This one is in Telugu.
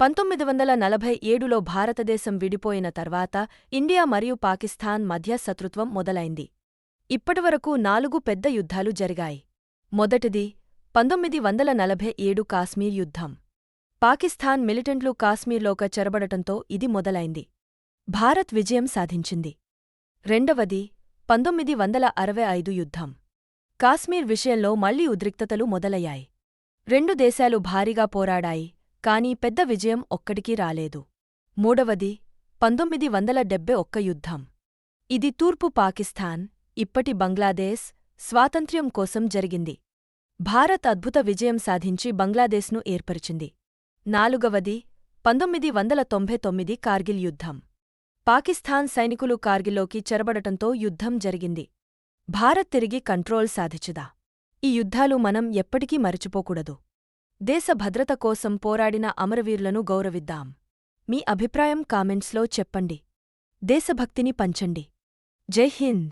పంతొమ్మిది వందల నలభై ఏడులో భారతదేశం విడిపోయిన తర్వాత ఇండియా మరియు పాకిస్తాన్ మధ్య శత్రుత్వం మొదలైంది. ఇప్పటివరకు నాలుగు పెద్ద యుద్ధాలు జరిగాయి. మొదటిది పంతొమ్మిది వందల నలభై ఏడు కాశ్మీర్ యుద్ధం. పాకిస్తాన్ మిలిటెంట్లు కాశ్మీర్లోక చెరబడటంతో ఇది మొదలైంది. భారత్ విజయం సాధించింది. రెండవది పంతొమ్మిది వందల అరవై ఐదు యుద్ధం. కాశ్మీర్ విషయంలో మళ్ళీ ఉద్రిక్తతలు మొదలయ్యాయి. రెండు దేశాలు భారీగా పోరాడాయి. కానీ పెద్ద విజయం ఒక్కడికీ రాలేదు. మూడవది పంతొమ్మిది వందల డెబ్బై ఒక్క యుద్ధం. ఇది తూర్పు పాకిస్తాన్ ఇప్పటి బంగ్లాదేశ్ స్వాతంత్ర్యం కోసం జరిగింది. భారత్ అద్భుత విజయం సాధించి బంగ్లాదేశ్ను ఏర్పరిచింది. నాలుగవది పంతొమ్మిది వందల తొంభై తొమ్మిది కార్గిల్ యుద్ధం. పాకిస్తాన్ సైనికులు కార్గిల్లోకి చెరబడటంతో యుద్ధం జరిగింది. భారత్ తిరిగి కంట్రోల్ సాధించుదా. ఈ యుద్ధాలు మనం ఎప్పటికీ మరచిపోకూడదు. దేశ భద్రత కోసం పోరాడిన అమరవీరులను గౌరవిద్దాం. మీ అభిప్రాయం కామెంట్స్లో చెప్పండి. దేశభక్తిని పంచండి. జై హింద్!